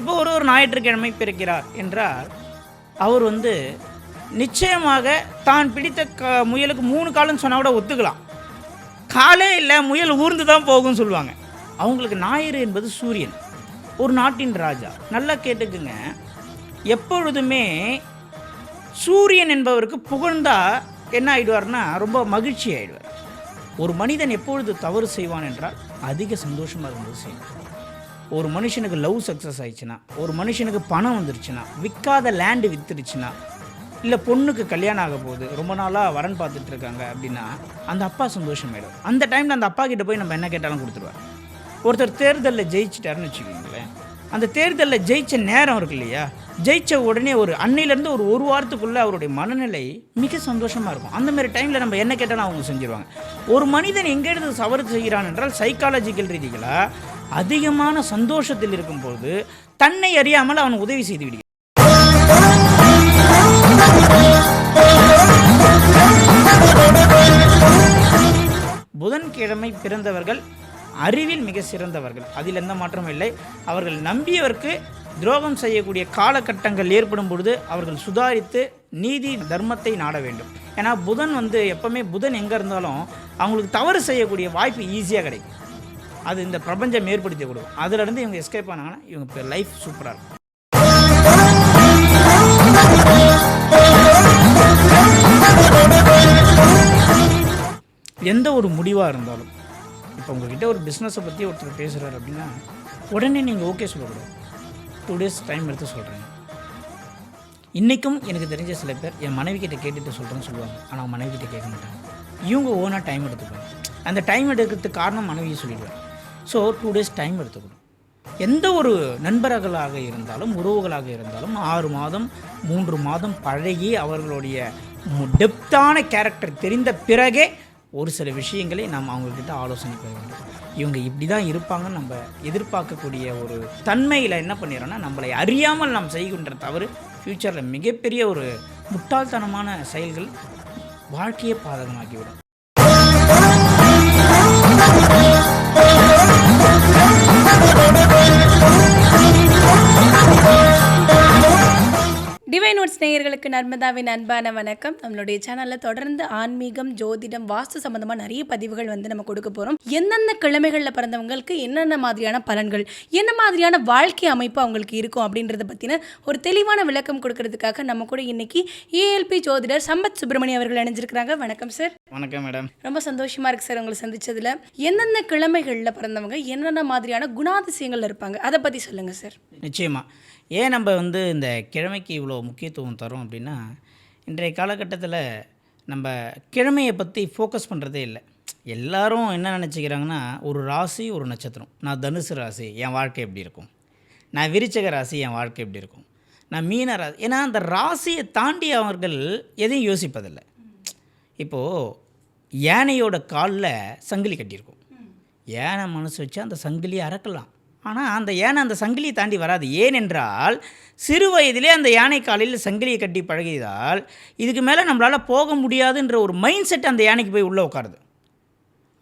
இப்போ ஒரு ஒரு ஞாயிற்றுக்கிழமை பிறக்கிறார் என்றால் அவர் வந்து நிச்சயமாக தான் பிடித்த க முயலுக்கு மூணு காலம்னு சொன்னால் கூட ஒத்துக்கலாம். காலே இல்லை முயல் ஊர்ந்து தான் போகும்னு சொல்லுவாங்க. அவங்களுக்கு ஞாயிறு என்பது சூரியன் ஒரு நாட்டின் ராஜா. நல்லா கேட்டுக்குங்க. எப்பொழுதுமே சூரியன் என்பவருக்கு புகழ்ந்தால் என்ன ஆகிடுவார்னா ரொம்ப மகிழ்ச்சி ஆகிடுவார் ஒரு மனிதன் எப்பொழுது தவறு செய்வான் என்றால் அதிக சந்தோஷமாக இருந்தது செய்வான். ஒரு மனுஷனுக்கு லவ் சக்ஸஸ் ஆயிடுச்சுன்னா ஒரு மனுஷனுக்கு பணம் வந்துருச்சுன்னா விற்காத லேண்டு வித்துருச்சுன்னா இல்லை பொண்ணுக்கு கல்யாணம் ஆக போகுது ரொம்ப நாளாக வரன் பார்த்துட்டு இருக்காங்க அப்படின்னா அந்த அப்பா சந்தோஷமாயிடும். அந்த டைமில் அந்த அப்பா கிட்ட போய் நம்ம என்ன கேட்டாலும் கொடுத்துருவார். ஒருத்தர் தேர்தலில் ஜெயிச்சிட்டாருன்னு வச்சுக்கோங்களேன். அந்த தேர்தலில் ஜெயிச்ச நேரம் இருக்கு இல்லையா? ஜெயிச்ச உடனே ஒரு அன்னையிலேருந்து ஒரு ஒரு வாரத்துக்குள்ளே அவருடைய மனநிலை மிக சந்தோஷமாக இருக்கும். அந்த மாதிரி டைமில் நம்ம என்ன கேட்டாலும் அவங்க செஞ்சிருவாங்க. ஒரு மனிதன் எங்கேருந்து சவறு செய்கிறான் என்றால் சைக்காலஜிக்கல் ரீதிகளாக அதிகமான சந்தோஷத்தில் இருக்கும்போது தன்னை அறியாமல் அவன் உதவி செய்து விடுகிறான். புதன்கிழமை பிறந்தவர்கள் அறிவில் மிக சிறந்தவர்கள். அதில் எந்த மாற்றமும் இல்லை. அவர்கள் நம்பியவர்க்கு துரோகம் செய்யக்கூடிய காலகட்டங்கள் ஏற்படும் பொழுது அவர்கள் சுதாரித்து நீதி தர்மத்தை நாட வேண்டும். ஏன்னா புதன் வந்து எப்பவுமே புதன் எங்கே இருந்தாலும் அவங்களுக்கு தவறு செய்யக்கூடிய வாய்ப்பு ஈஸியாக கிடைக்கும். அது இந்த பிரபஞ்சம் ஏற்படுத்தி கொடுக்கும். அதுலேருந்து இவங்க எஸ்கேப் ஆனாங்கன்னா இவங்க லைஃப் சூப்பராக இருக்கும். எந்த ஒரு முடிவாக இருந்தாலும் இப்போ உங்ககிட்ட ஒரு பிஸ்னஸை பற்றி ஒருத்தர் பேசுகிறாரு அப்படின்னா உடனே நீங்கள் ஓகே சொல்லக்கூடாது. டூ டேஸ் டைம் எடுத்து சொல்கிறேங்க இன்றைக்கும் எனக்கு தெரிஞ்ச சில பேர் என் மனைவி கிட்ட கேட்டுட்டு சொல்கிறேன்னு சொல்லுவாங்க. ஆனால் மனைவி கிட்ட கேட்க மாட்டாங்க. இவங்க ஓனாக டைம் எடுத்துப்பாங்க. அந்த டைம் எடுக்கிறதுக்கு காரணம் மனைவியை சொல்லிடுவாங்க. ஸோ டூ டேஸ் டைம் எடுத்துக்கணும். எந்த ஒரு நண்பர்களாக இருந்தாலும் உறவுகளாக இருந்தாலும் ஆறு மாதம் மூன்று மாதம் பழகி அவர்களுடைய டெப்த்தான கேரக்டர் தெரிந்த பிறகே ஒரு சில விஷயங்களை நாம் அவங்கக்கிட்ட ஆலோசனை பெற வேண்டும். இவங்க இப்படி தான் இருப்பாங்கன்னு நம்ம எதிர்பார்க்கக்கூடிய ஒரு தன்மையில் என்ன பண்ணிடுறோன்னா நம்மளை அறியாமல் நாம் செய்கின்ற தவறு ஃப்யூச்சரில் மிகப்பெரிய ஒரு முட்டாள்தனமான செயல்கள் வாழ்க்கையை பாதகமாக்கிவிடும். டிவைன் நோட்ஸ் நேயர்களுக்கு நர்மதாவின் அன்பான வணக்கம். நம்மளுடைய சேனலில் தொடர்ந்து ஆன்மீகம் ஜோதிடம் வாஸ்து சம்பந்தமாக நிறைய பதிவுகள் வந்து நம்ம கொடுக்க போகிறோம் எந்தெந்த கிழமைகளில் பிறந்தவங்களுக்கு என்னென்ன மாதிரியான பலன்கள் என்ன மாதிரியான வாழ்க்கை அமைப்பு அவங்களுக்கு இருக்கும் அப்படின்றத பற்றின ஒரு தெளிவான விளக்கம் கொடுக்கறதுக்காக நம்ம கூட இன்னைக்கு ஏஎல்பி ஜோதிடர் சம்பத் சுப்பிரமணியம் அவர்கள் இணைஞ்சிருக்கிறாங்க. வணக்கம் சார் வணக்கம் மேடம் ரொம்ப சந்தோஷமா இருக்கு சார் உங்களை சந்திச்சதுல. எந்தெந்த கிழமைகளில் பிறந்தவங்க என்னென்ன மாதிரியான குணாதிசயங்கள் இருப்பாங்க அதை பற்றி சொல்லுங்கள் சார் நிச்சயமாக ஏன் நம்ம வந்து இந்த கிழமைக்கு இவ்வளோ முக்கியத்துவம் தரோம் அப்படின்னா இன்றைய காலகட்டத்தில் நம்ம கிழமையை பற்றி ஃபோக்கஸ் பண்ணுறதே இல்லை. எல்லாரும் என்ன நினச்சிக்கிறாங்கன்னா ஒரு ராசி ஒரு நட்சத்திரம். நான் தனுசு ராசி என் வாழ்க்கை எப்படி இருக்கும்? நான் விருச்சக ராசி என் வாழ்க்கை எப்படி இருக்கும்? நான் மீன ராசி ஏன்னா அந்த ராசியை தாண்டி அவர்கள் எதையும் யோசிப்பதில்லை. இப்போது யானையோட காலில் சங்கிலி கட்டியிருக்கும். யானை மனசு வச்சா அந்த சங்கிலியை அறக்கலாம். ஆனால் அந்த யானை அந்த சங்கிலியை தாண்டி வராது. ஏனென்றால் சிறு வயதிலே அந்த யானை காலையில் சங்கிலியை கட்டி பழகியதால் இதுக்கு மேலே நம்மளால் போக முடியாதுன்ற ஒரு மைண்ட் செட் அந்த யானைக்கு போய் உள்ளே உட்காருது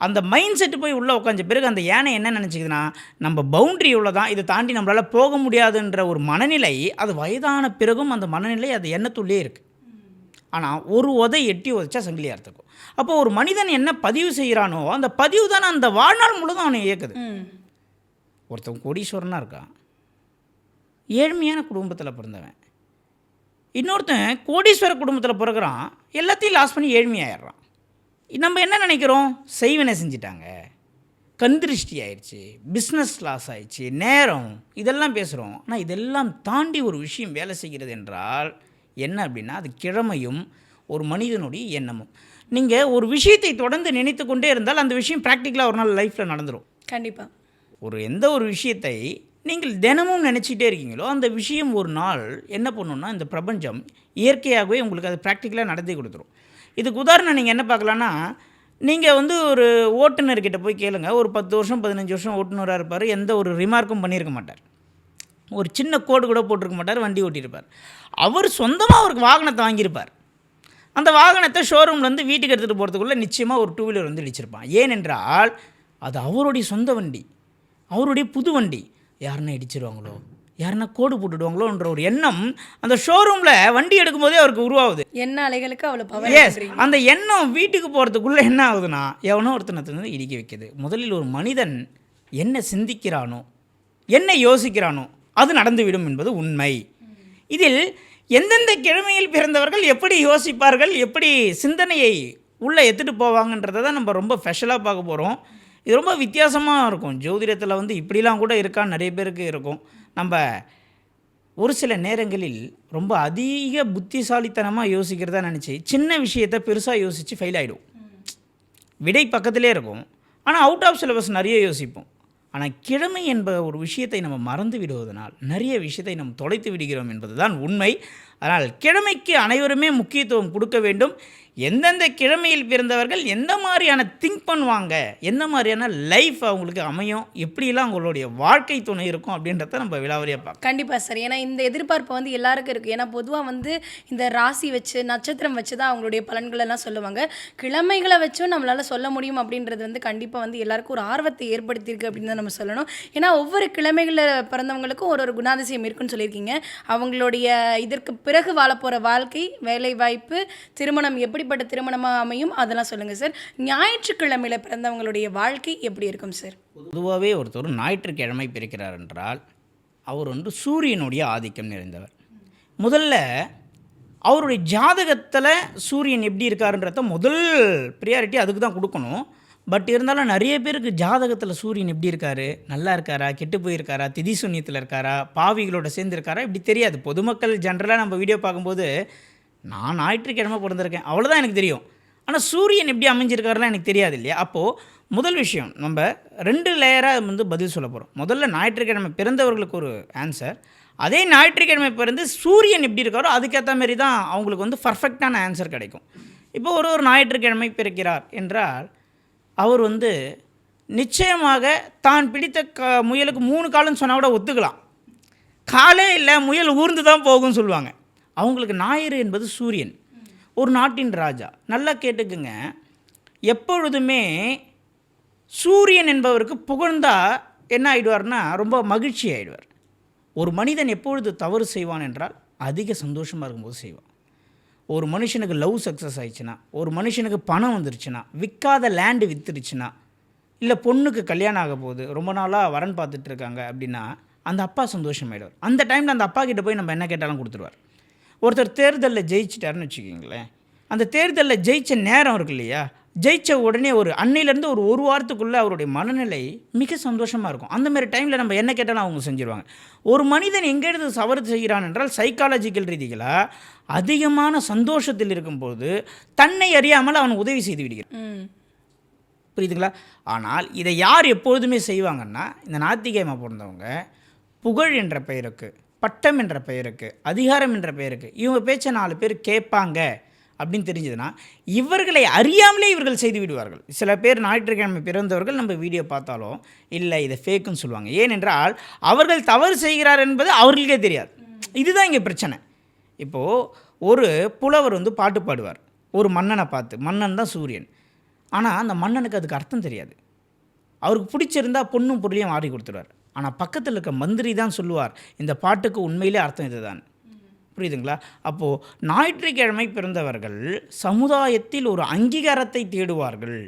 அந்த மைண்ட் செட்டு போய் உள்ளே உட்காந்த பிறகு அந்த யானை என்ன நினச்சிக்குதுன்னா நம்ம பவுண்ட்ரி உள்ள தான் இதை தாண்டி நம்மளால் போக முடியாதுன்ற ஒரு மனநிலை அது வயதான பிறகும் அந்த மனநிலை அது எண்ணத்துள்ளே இருக்குது ஆனால் ஒரு உதை எட்டி உதைச்சா சங்கிலியாக இருக்கும் அப்போ ஒரு மனிதன் என்ன பதிவு செய்கிறானோ அந்த பதிவு தானே அந்த வாழ்நாள் முழுதும் அவனை இயக்குது. ஒருத்தன் கோடீஸ்வரனாக இருக்கான். ஏழ்மையான குடும்பத்தில் பிறந்தவன். இன்னொருத்தன் கோடீஸ்வர குடும்பத்தில் பிறகுறான் எல்லாத்தையும் லாஸ் பண்ணி ஏழ்மையாயிடுறான். நம்ம என்ன நினைக்கிறோம்? செய்வனை செஞ்சிட்டாங்க. கந்திருஷ்டி ஆயிடுச்சு. பிஸ்னஸ் லாஸ் ஆயிடுச்சு. நேரம். இதெல்லாம் பேசுகிறோம் ஆனால் இதெல்லாம் தாண்டி ஒரு விஷயம் வேலை செய்கிறது என்றால் என்ன அப்படின்னா அது கிழமையும் ஒரு மனிதனுடைய எண்ணமும். நீங்கள் ஒரு விஷயத்தை தொடர்ந்து நினைத்து கொண்டே இருந்தால் அந்த விஷயம் ப்ராக்டிக்கலாக ஒரு நாள் லைஃப்பில் நடந்துடும் கண்டிப்பாக ஒரு எந்த ஒரு விஷயத்தை நீங்கள் தினமும் நினச்சிக்கிட்டே இருக்கீங்களோ அந்த விஷயம் ஒரு நாள் என்ன பண்ணுன்னா இந்த பிரபஞ்சம் இயற்கையாகவே உங்களுக்கு அது ப்ராக்டிக்கலாக நடத்தி கொடுத்துரும். இதுக்கு உதாரணம் நீங்கள் என்ன பார்க்கலான்னா நீங்கள் வந்து ஒரு ஓட்டுநர்கிட்ட போய் கேளுங்க. ஒரு பத்து வருஷம் பதினஞ்சு வருஷம் ஓட்டுநராக இருப்பார். எந்த ஒரு ரிமார்க்கும் பண்ணியிருக்க மாட்டார். ஒரு சின்ன கோடு கூட போட்டிருக்க மாட்டார். வண்டி ஓட்டியிருப்பார். அவர் சொந்தமாக அவருக்கு வாகனத்தை வாங்கியிருப்பார். அந்த வாகனத்தை ஷோரூம்லேருந்து வீட்டுக்கு எடுத்துகிட்டு போகிறதுக்குள்ளே நிச்சயமாக ஒரு டூ வீலர் வந்து இடிச்சிருப்பான். ஏனென்றால் அது அவருடைய சொந்த வண்டி. அவருடைய புது வண்டி. யாருன்னா இடிச்சிருவாங்களோ? யாருன்னா கோடு போட்டுடுவாங்களோன்ற ஒரு எண்ணம் அந்த ஷோரூமில் வண்டி எடுக்கும்போதே அவருக்கு உருவாகுது. என்ன அலைகளுக்கு அவ்வளோ பவர் எஸ் அந்த எண்ணம் வீட்டுக்கு போகிறதுக்குள்ளே என்ன ஆகுதுன்னா எவனோ ஒருத்தனை வந்து இடிக்க வைக்குது. முதலில் ஒரு மனிதன் என்ன சிந்திக்கிறானோ என்ன யோசிக்கிறானோ அது நடந்துவிடும் என்பது உண்மை. இதில் எந்தெந்த கிழமையில் பிறந்தவர்கள் எப்படி யோசிப்பார்கள் எப்படி சிந்தனையை உள்ளே எடுத்துகிட்டு போவாங்கன்றதை தான் நம்ம ரொம்ப ஸ்பெஷலாக பார்க்க போகிறோம் இது ரொம்ப வித்தியாசமாக இருக்கும். ஜோதிடத்தில் வந்து இப்படிலாம் கூட இருக்கான்னு நிறைய பேருக்கு இருக்கும். நம்ம ஒரு சில நேரங்களில் ரொம்ப அதிக புத்திசாலித்தனமாக யோசிக்கிறதா நினச்சி சின்ன விஷயத்தை பெருசாக யோசித்து ஃபெயில் ஆகிடும் விடை பக்கத்திலே இருக்கும். ஆனால் அவுட் ஆஃப் சிலபஸ் நிறைய யோசிப்போம். ஆனால் கிழமை என்ப ஒரு விஷயத்தை நம்ம மறந்து விடுவதனால் நிறைய விஷயத்தை நம்ம தொலைத்து விடுகிறோம் என்பது தான் உண்மை. அதனால் கிழமைக்கு அனைவருமே முக்கியத்துவம் கொடுக்க வேண்டும். எந்தெந்த கிழமையில் பிறந்தவர்கள் எந்த மாதிரியான திங்க் பண்ணுவாங்க? எந்த மாதிரியான லைஃப் அவங்களுக்கு அமையும்? எப்படிலாம் அவங்களுடைய வாழ்க்கை துணை இருக்கும் அப்படின்றத நம்ம விழாவறியாக பார்க்கலாம். கண்டிப்பாக சார். ஏன்னா இந்த எதிர்பார்ப்பு வந்து எல்லாருக்கும் இருக்குது ஏன்னா பொதுவாக வந்து இந்த ராசி வச்சு நட்சத்திரம் வச்சு தான் அவங்களுடைய பலன்கள் எல்லாம் சொல்லுவாங்க. கிழமைகளை வச்சும் நம்மளால் சொல்ல முடியும் அப்படின்றது வந்து கண்டிப்பாக வந்து எல்லாருக்கும் ஒரு ஆர்வத்தை ஏற்படுத்தியிருக்கு அப்படின்னு தான் நம்ம சொல்லணும். ஏன்னா ஒவ்வொரு கிழமைகளில் பிறந்தவங்களுக்கும் ஒரு ஒரு குணாதிசயம் இருக்குன்னு சொல்லியிருக்கீங்க. அவங்களுடைய இதற்கு பிறகு வாழப்போகிற வாழ்க்கை வேலை வாய்ப்பு திருமணம் எப்படிப்பட்ட திருமணமாக அமையும்? அதெல்லாம் சொல்லுங்கள் சார். ஞாயிற்றுக்கிழமையில் பிறந்தவங்களுடைய வாழ்க்கை எப்படி இருக்கும் சார்? பொதுவாகவே ஒருத்தர் ஞாயிற்றுக்கிழமை பிறக்கிறார் என்றால் அவர் வந்து சூரியனுடைய ஆதிக்கம் நிறைந்தவர். முதல்ல அவருடைய ஜாதகத்தில் சூரியன் எப்படி இருக்காருன்றத முதல் ப்ரியாரிட்டி அதுக்கு தான் கொடுக்கணும். பட் இருந்தாலும் நிறைய பேருக்கு ஜாதகத்தில் சூரியன் எப்படி இருக்காரு? நல்லா இருக்காரா? கெட்டு போயிருக்காரா? திதி சூன்யத்தில் இருக்காரா? பாவிகளோட சேர்ந்து இருக்காரா? இப்படி தெரியாது. பொதுமக்கள் ஜென்ரலாக நம்ம வீடியோ பார்க்கும்போது நான் ஞாயிற்றுக்கிழமை பிறந்திருக்கேன். அவ்வளோதான் எனக்கு தெரியும். ஆனால் சூரியன் எப்படி அமைஞ்சிருக்காருலாம் எனக்கு தெரியாது இல்லையா அப்போது முதல் விஷயம் நம்ம ரெண்டு லேயராக வந்து பதில் சொல்ல போகிறோம் முதல்ல ஞாயிற்றுக்கிழமை பிறந்தவர்களுக்கு ஒரு ஆன்சர் அதே ஞாயிற்றுக்கிழமை பிறந்து சூரியன் எப்படி இருக்காரோ அதுக்கேற்ற மாரி தான் அவங்களுக்கு வந்து பர்ஃபெக்டான ஆன்சர் கிடைக்கும். இப்போ ஒரு ஒரு ஞாயிற்றுக்கிழமை பிறக்கிறார் என்றால் அவர் வந்து நிச்சயமாக தான் பிடித்த க முயலுக்கு மூணு காலம்னு சொன்னால் கூட ஒத்துக்கலாம். காலே இல்லை முயல் ஊர்ந்து தான் போகும்னு சொல்லுவாங்க. அவங்களுக்கு ஞாயிறு என்பது சூரியன். ஒரு நாட்டின் ராஜா. நல்லா கேட்டுக்குங்க. எப்பொழுதுமே சூரியன் என்பவருக்கு புகழ்ந்தால் என்ன ஆகிடுவார்னா ரொம்ப மகிழ்ச்சி ஆகிடுவார் ஒரு மனிதன் எப்பொழுது தவறு செய்வான் என்றால் அதிக சந்தோஷமாக இருக்கும்போது செய்வான். ஒரு மனுஷனுக்கு லவ் சக்ஸஸ் ஆயிடுச்சுன்னா ஒரு மனுஷனுக்கு பணம் வந்துருச்சுன்னா விற்காத லேண்டு விற்றுருச்சுன்னா இல்லை பொண்ணுக்கு கல்யாணம் ஆக போகுது ரொம்ப நாளாக வரன் பார்த்துட்டு இருக்காங்க அப்படின்னா அந்த அப்பா சந்தோஷமாயிடுவார். அந்த டைமில் அந்த அப்பா கிட்ட போய் நம்ம என்ன கேட்டாலும் கொடுத்துருவார். ஒருத்தர் தேர்தலில் ஜெயிச்சிட்டாருன்னு வச்சுக்கிங்களேன். அந்த தேர்தலில் ஜெயிச்ச நேரம் இருக்கு இல்லையா? ஜெயிச்ச உடனே ஒரு அன்னையிலேருந்து ஒரு ஒரு வாரத்துக்குள்ளே அவருடைய மனநிலை மிக சந்தோஷமாக இருக்கும். அந்த மாதிரி டைமில் நம்ம என்ன கேட்டாலும் அவங்க செஞ்சுருவாங்க. ஒரு மனிதன் எங்கேருந்து தவறு செய்கிறான் என்றால் சைக்காலஜிக்கல் ரீதிகளாக அதிகமான சந்தோஷத்தில் இருக்கும்போது தன்னை அறியாமல் அவன் உதவி செய்து விடுகிறான். புரியுதுங்களா? ஆனால் இதை யார் எப்பொழுதுமே செய்வாங்கன்னா இந்த ஞாயிற்றுக்கிழமை பிறந்தவங்க புகழ் என்ற பெயருக்கு பட்டம் என்ற பெயருக்கு அதிகாரம் என்ற பெயருக்கு இவங்க பேச்சை நாலு பேர் கேட்பாங்க அப்படின்னு தெரிஞ்சதுன்னா இவர்களை அறியாமலே இவர்கள் செய்து விடுவார்கள். சில பேர் ஞாயிற்றுக்கிழமை பிறந்தவர்கள் நம்ம வீடியோ பார்த்தாலும் இல்லை இதை ஃபேக்குன்னு சொல்லுவாங்க. ஏனென்றால் அவர்கள் தவறு செய்கிறார் என்பது அவர்களுக்கே தெரியாது. இதுதான் இங்கே பிரச்சனை. இப்போது ஒரு புலவர் வந்து பாட்டு பாடுவார். ஒரு மன்னனை பார்த்து மன்னன் தான் சூரியன். ஆனால் அந்த மன்னனுக்கு அதுக்கு அர்த்தம் தெரியாது. அவருக்கு பிடிச்சிருந்தா பொண்ணும் பொருளையும் மாறி கொடுத்துருவார் ஆனால் பக்கத்தில் இருக்க மந்திரி தான் சொல்லுவார். இந்த பாட்டுக்கு உண்மையிலே அர்த்தம் இதுதான். புரியுதுங்களா? அப்போது ஞாயிற்றுக்கிழமை பிறந்தவர்கள் சமுதாயத்தில் ஒரு அங்கீகாரத்தை தேடுவார்கள்.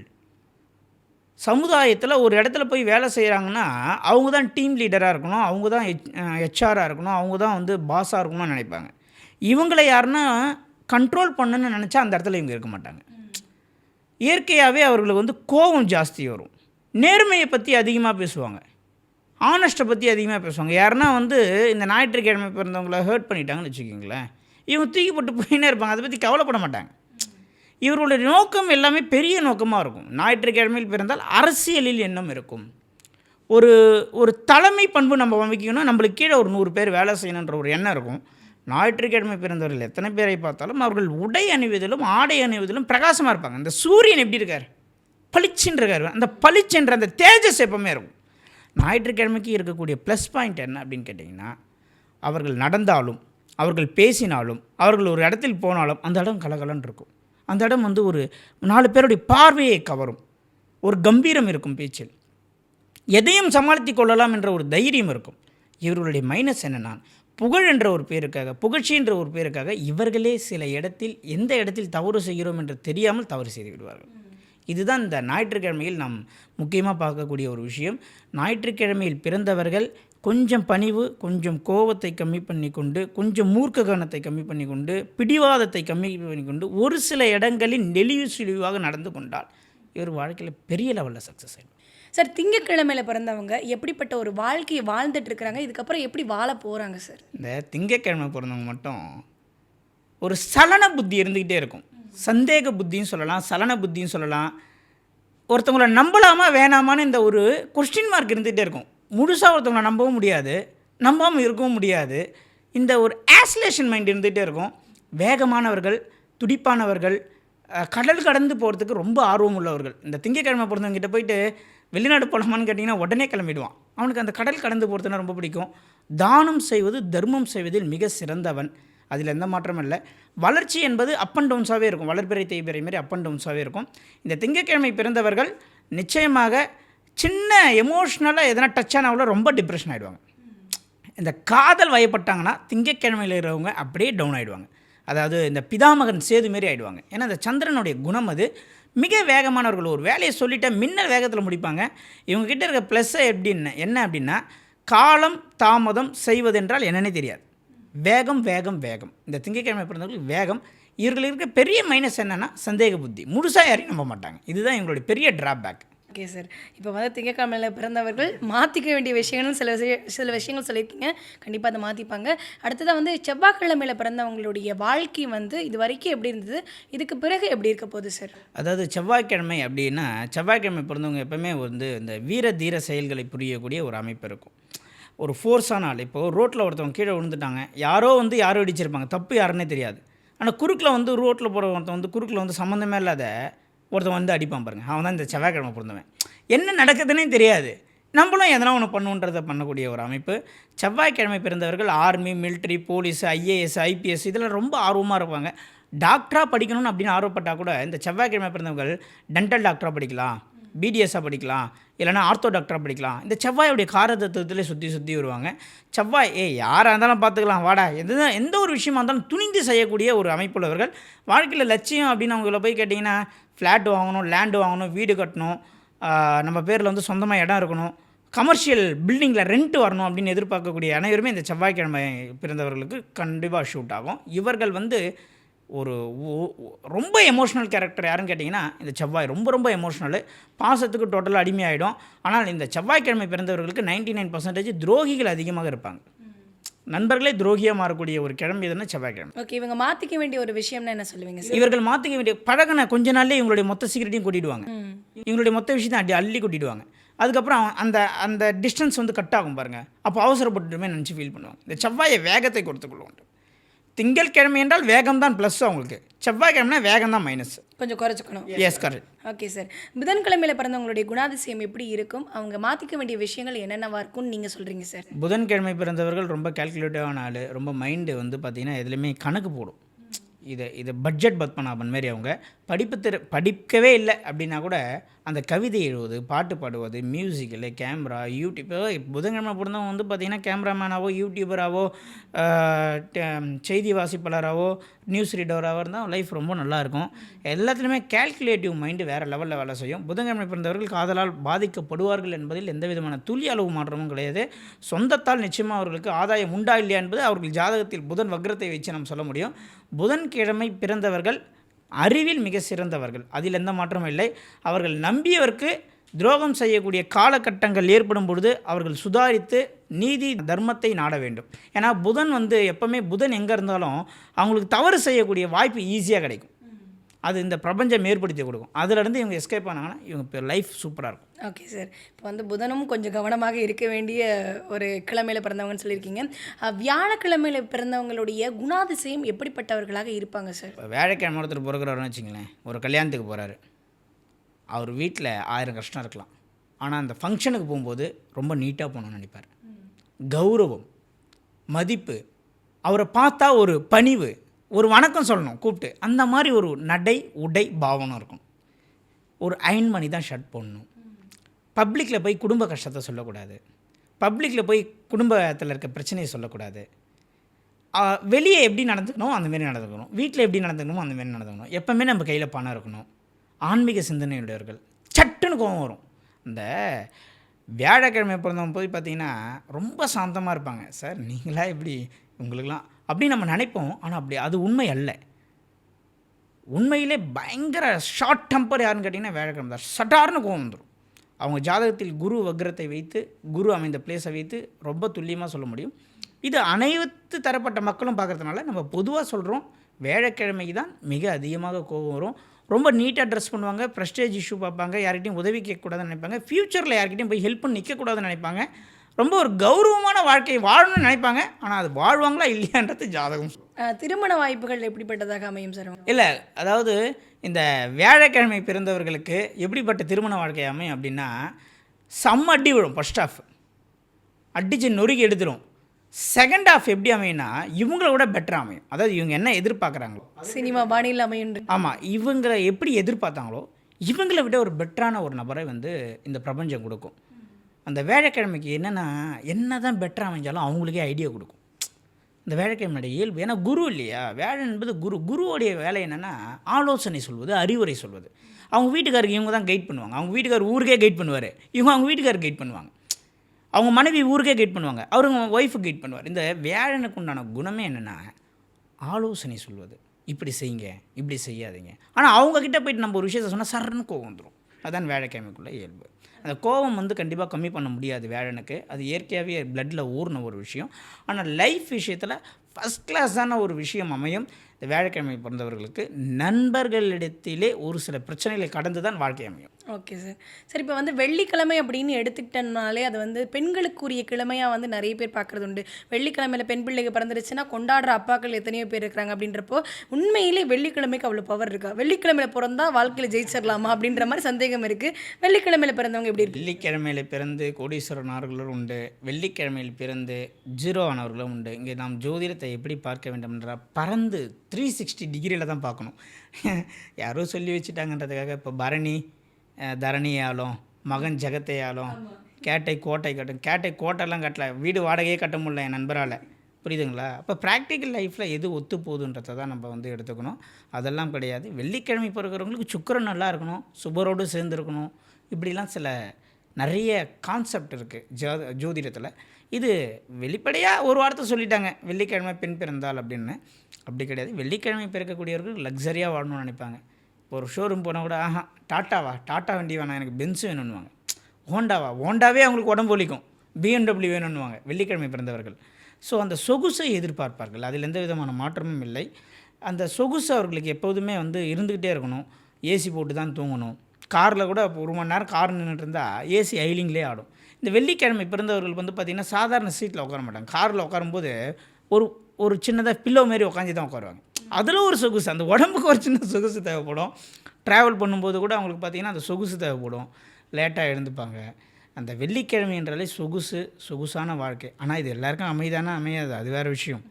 சமுதாயத்தில் ஒரு இடத்துல போய் வேலை செய்கிறாங்கன்னா அவங்க தான் டீம் லீடராக இருக்கணும் அவங்க தான் ஹெச்ஆராக இருக்கணும் அவங்க தான் வந்து பாஸாக இருக்கணும்னு நினைப்பாங்க. இவங்களை யாருன்னா கண்ட்ரோல் பண்ணுன்னு நினச்சா அந்த இடத்துல இவங்க இருக்க மாட்டாங்க. இயற்கையாகவே அவர்களுக்கு வந்து கோபம் ஜாஸ்தி வரும். நேர்மையை பற்றி அதிகமாக பேசுவாங்க. ஆனஸ்ட்டை பற்றி அதிகமாக பேசுவாங்க. யாருன்னா வந்து இந்த ஞாயிற்றுக்கிழமை பிறந்தவங்கள ஹர்ட் பண்ணிட்டாங்கன்னு வச்சுக்கிங்களேன். இவங்க தூக்கி போட்டு போயினே இருப்பாங்க. அதை பற்றி கவலைப்பட மாட்டாங்க. இவர்களுடைய நோக்கம் எல்லாமே பெரிய நோக்கமாக இருக்கும். ஞாயிற்றுக்கிழமையில் பிறந்தால் அரசியலில் எண்ணம் இருக்கும். ஒரு ஒரு தலைமை பண்பு நம்ம அமைக்கணும் நம்மளுக்கு கீழே ஒரு நூறு பேர் வேலை செய்யணுன்ற ஒரு எண்ணம் இருக்கும். ஞாயிற்றுக்கிழமை பிறந்தவர்கள் எத்தனை பேரை பார்த்தாலும் அவர்கள் உடை அணிவதிலும் ஆடை அணிவதிலும் பிரகாசமாக இருப்பாங்க. இந்த சூரியன் எப்படி இருக்கார்? பளிச்சுன்றிருக்காரு அந்த பளிச்சுன்ற அந்த தேஜஸ் எப்பவுமே இருக்கும். ஞாயிற்றுக்கிழமைக்கு இருக்கக்கூடிய ப்ளஸ் பாயிண்ட் என்ன அப்படின்னு கேட்டிங்கன்னா அவர்கள் நடந்தாலும் அவர்கள் பேசினாலும் அவர்கள் ஒரு இடத்தில் போனாலும் அந்த இடம் கலகலன்னு இருக்கும். அந்த இடம் வந்து ஒரு நாலு பேருடைய பார்வையை கவரும். ஒரு கம்பீரம் இருக்கும் பேச்சில். எதையும் சமாளித்து கொள்ளலாம் என்ற ஒரு தைரியம் இருக்கும். இவர்களுடைய மைனஸ் என்னென்னா புகழ் என்ற ஒரு பேருக்காக புகழ்ச்சி என்ற ஒரு பேருக்காக இவர்களே சில இடத்தில் எந்த இடத்தில் தவறு செய்கிறோம் என்று தெரியாமல் தவறு செய்து விடுவார்கள். இதுதான் இந்த ஞாயிற்றுக்கிழமையில் நாம் முக்கியமாக பார்க்கக்கூடிய ஒரு விஷயம். ஞாயிற்றுக்கிழமையில் பிறந்தவர்கள் கொஞ்சம் பணிவு கொஞ்சம் கோபத்தை கம்மி பண்ணி கொண்டு கொஞ்சம் மூர்க்க கவனத்தை கம்மி பண்ணி கொண்டு பிடிவாதத்தை கம்மி பண்ணி கொண்டு ஒரு சில இடங்களில் நெளிவு சுழிவாக நடந்து கொண்டால் இவர் வாழ்க்கையில் பெரிய லெவலில் சக்ஸஸ் ஆகிடும் சார் திங்கக்கிழமையில பிறந்தவங்க எப்படிப்பட்ட ஒரு வாழ்க்கையை வாழ்ந்துட்டு இருக்கிறாங்க? இதுக்கப்புறம் எப்படி வாழ போறாங்க சார் இந்த திங்கக்கிழமை பிறந்தவங்க மட்டும் ஒரு சலன புத்தி இருந்துக்கிட்டே இருக்கும். சந்தேக புத்தின்னு சொல்லலாம் சலன புத்தின்னு சொல்லலாம். ஒருத்தவங்கள நம்பலாமா வேணாமான்னு இந்த ஒரு கொஸ்டின் மார்க் இருந்துகிட்டே இருக்கும். முழுசாக ஒருத்தவங்களை நம்பவும் முடியாது நம்பாமல் இருக்கவும் முடியாது. இந்த ஒரு ஆஸ்லேஷன் மைண்ட் இருந்துகிட்டே இருக்கும். வேகமானவர்கள் துடிப்பானவர்கள் கடல் கடந்து போகிறதுக்கு ரொம்ப ஆர்வம் உள்ளவர்கள். இந்த திங்கக்கிழமை பிறந்தவங்கிட்ட போயிட்டு வெளிநாடு போகலாமான்னு கேட்டிங்கன்னா உடனே கிளம்பிடுவான். அவனுக்கு அந்த கடல் கடந்து போகிறதுனா ரொம்ப பிடிக்கும். தானம் செய்வது தர்மம் செய்வதில் மிக சிறந்தவன். அதில் எந்த மாற்றமும் இல்லை. வளர்ச்சி என்பது அப் அண்ட் டவுன்ஸாகவே இருக்கும். வளர்பிறை தேய்பிறை மாதிரி அப் அண்ட் டவுன்ஸாகவே இருக்கும். இந்த திங்கட்கிழமை பிறந்தவர்கள் நிச்சயமாக சின்ன எமோஷ்னலாக எதனா டச் ஆனவங்கள ரொம்ப டிப்ரெஷன் ஆகிடுவாங்க இந்த காதல் வயப்பட்டாங்கன்னா திங்கக்கிழமையில் இருக்கிறவங்க அப்படியே டவுன் ஆகிடுவாங்க அதாவது இந்த பிதாமகன் சேது மாரி ஆகிடுவாங்க ஏன்னா இந்த சந்திரனுடைய குணம் அது. மிக வேகமானவர்கள் ஒரு வேலையை சொல்லிவிட்டால் மின்னல் வேகத்தில் முடிப்பாங்க. இவங்ககிட்ட இருக்க ப்ளஸ்ஸை எப்படின்னு என்ன அப்படின்னா காலம் தாமதம் செய்வதென்றால் என்னன்னே தெரியாது. வேகம் வேகம் வேகம். இந்த திங்கட்கிழமை பிறந்தவர்கள் வேகம். இவர்கள் இருக்க பெரிய மைனஸ் என்னென்னா சந்தேக புத்தி. முழுசாக யாரையும் நம்ப மாட்டாங்க. இதுதான் இவங்களுடைய பெரிய ட்ராபேக் ஓகே சார் இப்போ வந்து திங்கக்கிழமையில பிறந்தவர்கள் மாற்றிக்க வேண்டிய விஷயங்கள் சில விஷய- சில விஷயங்கள் சொல்லியிருக்கீங்க. கண்டிப்பாக அதை மாற்றிப்பாங்க அடுத்ததாக வந்து செவ்வாய்க்கிழமையில பிறந்தவங்களுடைய வாழ்க்கை வந்து இது வரைக்கும் எப்படி இருந்தது? இதுக்கு பிறகு எப்படி இருக்க போகுது சார் அதாவது செவ்வாய்க்கிழமை அப்படின்னா செவ்வாய்க்கிழமை பிறந்தவங்க எப்பவுமே வந்து இந்த வீர தீர செயல்களை புரியக்கூடிய ஒரு அமைப்பு இருக்கும். ஒரு ஃபோர்ஸான ஆள். இப்போது ரோட்டில் ஒருத்தவங்க கீழே விழுந்துட்டாங்க. யாரோ வந்து யாரோ இடிச்சிருப்பாங்க. தப்பு யாருன்னே தெரியாது. ஆனால் குறுக்கில் வந்து ரோட்டில் போகிற ஒருத்தன் வந்து குறுக்கில் வந்து சம்மந்தமே இல்லாத ஒருத்தன் வந்து அடிப்பான் பாருங்க. அவன் தான் இந்த செவ்வாய்க்கிழமை பிறந்தவன் என்ன நடக்குதுன்னே தெரியாது. நம்மளும் எதனா ஒன்று பண்ணுன்றதை பண்ணக்கூடிய ஒரு அமைப்பு. செவ்வாய்க்கிழமை பிறந்தவர்கள் army military police IAS IPS இதில் ரொம்ப ஆர்வமாக இருப்பாங்க. டாக்டராக படிக்கணும்னு அப்படின்னு ஆர்வப்பட்டால் கூட இந்த செவ்வாய்க்கிழமை பிறந்தவர்கள் டென்டல் டாக்டராக படிக்கலாம். பிடிஎஸ்ஸாக படிக்கலாம். இல்லைனா ஆர்த்தோ டாக்டராக படிக்கலாம். இந்த செவ்வாயுடைய காரதத்துவத்திலே சுற்றி சுற்றி வருவாங்க. செவ்வாய் ஏ யாராக இருந்தாலும் பார்த்துக்கலாம் வாடா. எந்த எந்த ஒரு விஷயமா இருந்தாலும் துணிந்து செய்யக்கூடிய ஒரு அமைப்புள்ளவர்கள். வாழ்க்கையில் லட்சியம் அப்படின்னு அவங்கள போய் கேட்டிங்கன்னா ஃப்ளாட் வாங்கணும் லேண்டு வாங்கணும் வீடு கட்டணும் நம்ம பேரில் வந்து சொந்தமாக இடம் இருக்கணும். கமர்ஷியல் பில்டிங்கில் ரெண்ட் வரணும் அப்படின்னு எதிர்பார்க்கக்கூடிய அனைவருமே இந்த செவ்வாய்க்கிழமை பிறந்தவர்களுக்கு கண்டிப்பாக ஷூட் ஆகும். இவர்கள் வந்து ஒரு ரொம்ப எமோஷ்னல் கேரக்டர் யாருன்னு கேட்டிங்கன்னா இந்த செவ்வாய் ரொம்ப ரொம்ப எமோஷ்னலு பாசத்துக்கு டோட்டலாக அடிமையாயிடும். ஆனால் இந்த செவ்வாய்க்கிழமை பிறந்தவர்களுக்கு நைன்டி நைன் பர்சன்டேஜ் துரோகிகள் அதிகமாக இருப்பாங்க. நண்பர்களே துரோகியாக மாறக்கூடிய ஒரு கிழமை எதுன்னா செவ்வாய்க்கிழமை. ஓகே இவங்க மாற்றிக்க வேண்டிய ஒரு விஷயம்னா என்ன சொல்லுவீங்க சார் இவர்கள் மாற்றிக்க வேண்டிய பழகின கொஞ்ச நாள்லயே இவங்களுடைய மொத்த சீக்கிரட்டையும் கூட்டிடுவாங்க. இவங்களுடைய மொத்த விஷயத்தை அடி அள்ளி கூட்டிடுவாங்க. அதுக்கப்புறம் அந்த அந்த டிஸ்டன்ஸ் வந்து கட் ஆகும் பாருங்க. அப்போ அவசரப்பட்டுமே நினச்சி ஃபீல் பண்ணுவாங்க. இந்த செவ்வாயை வேகத்தை கொடுத்துக்கொள்ளும் திங்கட்கிழமை என்றால் வேகம் தான் ப்ளஸ் அவங்களுக்கு. செவ்வாய்க்கிழமைனா வேகம் தான் மைனஸ் கொஞ்சம் குறைச்சிக்கணும். எஸ் கரெக்ட் ஓகே சார் புதன்கிழமையில பிறந்தவங்களுடைய குணாதிசயம் எப்படி இருக்கும்? அவங்க மாற்றிக்க வேண்டிய விஷயங்கள் என்னென்னவா இருக்கும்னு நீங்கள் சொல்கிறீங்க சார் புதன்கிழமை பிறந்தவர்கள் ரொம்ப கால்குலேட்டிவான ஆள். ரொம்ப மைண்டு வந்து பார்த்திங்கன்னா எதுலேயுமே கணக்கு போடும். இதை இதை பட்ஜெட் பத்மநாபன் மாதிரி அவங்க படிப்பு திற படிக்கவே இல்லை அப்படின்னா கூட அந்த கவிதை எழுவது பாட்டு பாடுவது மியூசிக்கலு கேமரா யூடியூப் புதன்கிழமை பிறந்தவங்க வந்து பார்த்திங்கன்னா கேமராமேனாவோ யூடியூபராகவோ செய்தி வாசிப்பாளராகவோ நியூஸ் ரீடராகவோ இருந்தால் லைஃப் ரொம்ப நல்லாயிருக்கும் எல்லாத்துலேயுமே கால்குலேட்டிவ் மைண்டு வேறு லெவலில் வேலை செய்யும். புதன்கிழமை பிறந்தவர்கள் காதலால் பாதிக்கப்படுவார்கள் என்பதில் எந்த விதமான துளி அளவு மாற்றமும் கிடையாது. சொந்தத்தால் நிச்சயமாக அவர்களுக்கு ஆதாயம் உண்டா இல்லையா என்பது அவர்கள் ஜாதகத்தில் புதன் வக்ரத்தை வச்சு நம்ம சொல்ல முடியும். புதன்கிழமை பிறந்தவர்கள் அறிவில் மிக சிறந்தவர்கள். அதில் எந்த மாற்றமும் இல்லை. அவர்கள் நம்பியவர்க்கு துரோகம் செய்யக்கூடிய காலகட்டங்கள் ஏற்படும் பொழுது அவர்கள் சுதாரித்து நீதி தர்மத்தை நாட வேண்டும். ஏன்னா புதன் வந்து எப்பவுமே புதன் எங்கே இருந்தாலும் அவங்களுக்கு தவறு செய்யக்கூடிய வாய்ப்பு ஈஸியாக கிடைக்கும். அது இந்த பிரபஞ்சம் ஏற்படுத்தி கொடுக்கும். அதிலிருந்து இவங்க எஸ்கேப் ஆனாங்கன்னா இவங்க லைஃப் சூப்பராக இருக்கும். ஓகே சார் இப்போ வந்து புதனும் கொஞ்சம் கவனமாக இருக்க வேண்டிய ஒரு கிழமையில பிறந்தவங்கன்னு சொல்லியிருக்கீங்க. வியாழக்கிழமையில பிறந்தவங்களுடைய குணாதிசயம் எப்படிப்பட்டவர்களாக இருப்பாங்க சார் இப்போ வேலைக்கிழமை ஒருத்தர் பிறகுறாருன்னு வச்சுங்களேன் ஒரு கல்யாணத்துக்கு போகிறாரு அவர் வீட்டில் ஆயிரம் கஷ்டம் இருக்கலாம். ஆனால் அந்த ஃபங்க்ஷனுக்கு போகும்போது ரொம்ப நீட்டாக போகணும்னு நினைப்பார். கௌரவம் மதிப்பு அவரை பார்த்தா ஒரு பணிவு ஒரு வணக்கம் சொல்லணும் கூப்பிட்டு. அந்த மாதிரி ஒரு நடை உடை பாவனம் இருக்கும். ஒரு அயன் மணி தான் ஷர்ட் போடணும். பப்ளிக்கில் போய் குடும்ப கஷ்டத்தை சொல்லக்கூடாது. பப்ளிக்கில் போய் குடும்பத்தில் இருக்க பிரச்சனையை சொல்லக்கூடாது. வெளியே எப்படி நடந்துக்கணும் அந்தமாரி நடந்துக்கணும். வீட்டில் எப்படி நடந்துக்கணுமோ அந்தமாரி நடந்துக்கணும். எப்போவுமே நம்ம கையில் பணம் இருக்கணும். ஆன்மீக சிந்தனையுடையவர்கள். சட்டுன்னு கோபம் வரும். இந்த வியாழக்கிழமை பிறந்தவங்க போய் பார்த்தீங்கன்னா ரொம்ப சாந்தமாக இருப்பாங்க. சார் நீங்களா இப்படி உங்களுக்கெல்லாம் அப்படின்னு நம்ம நினைப்போம். ஆனால் அப்படி அது உண்மை அல்ல. உண்மையிலே பயங்கர ஷார்ட் டெம்பர் யாருன்னு கேட்டிங்கன்னா வேலைக்கிழமை தான். சட்டார்னு கோவம் வந்துடும் அவங்க ஜாதகத்தில் குரு வக்ரத்தை வைத்து குரு அமைந்த பிளேஸை வைத்து ரொம்ப துல்லியமாக சொல்ல முடியும். இது அனைத்து தரப்பட்ட மக்களும் பார்க்குறதுனால நம்ம பொதுவாக சொல்கிறோம் வேலைக்கிழமைக்கு தான் மிக அதிகமாக கோபம் வரும். ரொம்ப நீட்டாக ட்ரெஸ் பண்ணுவாங்க ப்ரெஸ்டேஜ் இஷ்யூ பார்ப்பாங்க யார்கிட்டையும் உதவி கேட்கக்கூடாதுன்னு நினைப்பாங்க ஃப்யூச்சரில் யார்கிட்டையும் போய் ஹெல்ப் பண்ணி நிற்கக்கூடாதுன்னு நினைப்பாங்க. ரொம்ப ஒரு கௌரவமான வாழ்க்கையை வாழணும்னு நினைப்பாங்க. ஆனால் அது வாழ்வாங்களா இல்லையான்றது ஜாதகம். திருமண வாய்ப்புகள் எப்படிப்பட்டதாக அமையும் சார்? இல்லை அதாவது இந்த வியாழக்கிழமை பிறந்தவர்களுக்கு எப்படிப்பட்ட திருமண வாழ்க்கை அமையும் அப்படின்னா செம்ம அடி விழும் ஃபர்ஸ்ட் ஆஃப் அடித்து நொறுக்கி எடுத்துரும். செகண்ட் ஆஃப் எப்படி அமையும்னா இவங்கள விட பெட்டராக அமையும். அதாவது இவங்க என்ன எதிர்பார்க்குறாங்களோ. சினிமா பாணியில் அமையும் ஆமாம் இவங்களை எப்படி எதிர்பார்த்தாங்களோ இவங்களை விட ஒரு பெட்டரான ஒரு நபரை வந்து இந்த பிரபஞ்சம் கொடுக்கும். அந்த வேலைக்கிழமைக்கு என்னென்னா என்ன தான் பெட்டராக அமைஞ்சாலும் அவங்களுக்கே ஐடியா கொடுக்கும். இந்த வேலைக்கிழமையோட இயல்பு ஏன்னா குரு இல்லையா? வேலை என்பது குரு குருவோடைய வேலை என்னென்னா ஆலோசனை சொல்வது அறிவுரை சொல்வது. அவங்க வீட்டுக்காருக்கு இவங்க தான் கைட் பண்ணுவாங்க. அவங்க வீட்டுக்கார் ஊருக்கே கைட் பண்ணுவார். இவங்க அவங்க வீட்டுக்காரர் கைட் பண்ணுவாங்க. அவங்க மனைவி ஊருக்கே கைட் பண்ணுவாங்க. அவருங்க ஒய்ஃபு கைட் பண்ணுவார். இந்த வேழனுக்கு உண்டான குணமே என்னென்னா ஆலோசனை சொல்வது. இப்படி செய்யுங்க இப்படி செய்யாதீங்க. ஆனால் அவங்கக்கிட்ட போயிட்டு நம்ம ஒரு விஷயத்த சொன்னால் சரன்னு கோவம் வந்துடும் அதான் வேலைக்கிழமைக்குள்ள இயல்பு. அந்த கோபம் வந்து கண்டிப்பாக கம்மி பண்ண முடியாது வேழனுக்கு அது இயற்கையாகவே பிளட்டில் ஊறின ஒரு விஷயம். ஆனால் லைஃப் விஷயத்தில் ஃபஸ்ட் கிளாஸான ஒரு விஷயம் அமையும். இந்த வேலைக்கிழமை பிறந்தவர்களுக்கு நண்பர்களிடத்திலே ஒரு சில பிரச்சனைகளை கடந்து தான் வாழ்க்கை அமையும். Okay sir. சரி இப்போ வந்து வெள்ளிக்கிழமை அப்படின்னு எடுத்துக்கிட்டனாலே அது வந்து பெண்களுக்குரிய கிழமையாக வந்து நிறைய பேர் பார்க்குறது உண்டு. வெள்ளிக்கிழமையில பெண் பிள்ளைக்கு பிறந்துருச்சுன்னா கொண்டாடுற அப்பாக்கள் எத்தனையோ பேர் இருக்கிறாங்க அப்படின்றப்போ உண்மையிலே வெள்ளிக்கிழமைக்கு அவ்வளோ பவர் இருக்கா? வெள்ளிக்கிழமையில பிறந்தா வாழ்க்கையில் ஜெயிச்சிடலாமா அப்படின்ற மாதிரி சந்தேகம் இருக்குது வெள்ளிக்கிழமையில பிறந்தவங்க எப்படி வெள்ளிக்கிழமையில் பிறந்து கோடீஸ்வரன் ஆனவர்களும் உண்டு. வெள்ளிக்கிழமையில் பிறந்து ஜீரோ ஆனவர்களும் உண்டு. இங்கே நாம் ஜோதிடத்தை எப்படி பார்க்க வேண்டும் என்றால் பறந்து த்ரீ சிக்ஸ்டி டிகிரியில் தான் பார்க்கணும். யாரோ சொல்லி வச்சுட்டாங்கன்றதுக்காக இப்போ பரணி அஹ், தரணி ஆளும் மகன் ஜெகத்தை ஆளும் கேட்டை கோட்டை கட்டும். கேட்டை கோட்டைலாம் கட்டல. வீடு வாடகையே கட்ட முடியல என் நண்பரால். புரியுதுங்களா? அப்போ ப்ராக்டிக்கல் லைஃப்பில் எது ஒத்து போகுதுன்றதை தான் நம்ம வந்து எடுத்துக்கணும். அதெல்லாம் கிடையாது. வெள்ளிக்கிழமை பிறக்கிறவங்களுக்கு சுக்கிரன் நல்லா இருக்கணும். சுபரோடு சேர்ந்து இருக்கணும் இப்படிலாம் சில நிறைய கான்செப்ட் இருக்குது ஜோ ஜோதிடத்தில். இது வெளிப்படையாக ஒரு வாரத்தை சொல்லிட்டாங்க. வெள்ளிக்கிழமை பெண் பிறந்தால் அப்படின்னு. அப்படி கிடையாது. வெள்ளிக்கிழமை பிறக்கக்கூடியவர்கள் லக்ஸரியாக வாழணும்னு நினைப்பாங்க. இப்போ ஒரு ஷோரூம் போனால் கூட ஆஹா டாட்டாவா டாட்டா வண்டி வேணாம் எனக்கு பென்ஸ் வேணும்னுவாங்க. ஹோண்டாவா ஹோண்டாவே அவங்களுக்கு உடம்பு வலிக்கும். பிஎம்டபிள்யூ வேணும்னுவாங்க வெள்ளிக்கிழமை பிறந்தவர்கள். ஸோ அந்த சொகுசை எதிர்பார்ப்பார்கள். அதில் எந்த விதமான மாற்றமும் இல்லை. அந்த சொகுசு அவர்களுக்கு எப்போதுமே வந்து இருந்துக்கிட்டே இருக்கணும். ஏசி போட்டு தான் தூங்கணும். காரில் கூட ஒரு மணி நேரம் கார் நின்றுட்டு இருந்தால் ஏசி ஐலிங்லேயே ஆடும். இந்த வெள்ளிக்கிழமை பிறந்தவர்கள் வந்து பார்த்திங்கன்னா சாதாரண சீட்டில் உட்கார மாட்டாங்க. காரில் உட்காரும்போது ஒரு ஒரு சின்னதாக பில்லோ மாரி உட்காந்து தான் உட்காருவாங்க. அதில் ஒரு சொகுசு அந்த உடம்புக்கு ஒரு சின்ன சொகுசு தேவைப்படும். ட்ராவல் பண்ணும்போது கூட அவங்களுக்கு பார்த்திங்கன்னா அந்த சொகுசு தேவைப்படும். லேட்டாக எழுந்துப்பாங்க. அந்த வெள்ளிக்கிழமைன்றாலே சொகுசு சொகுசான வாழ்க்கை. ஆனால் இது எல்லாருக்கும் அமைதானா அமையாது. அது வேறு விஷயம்.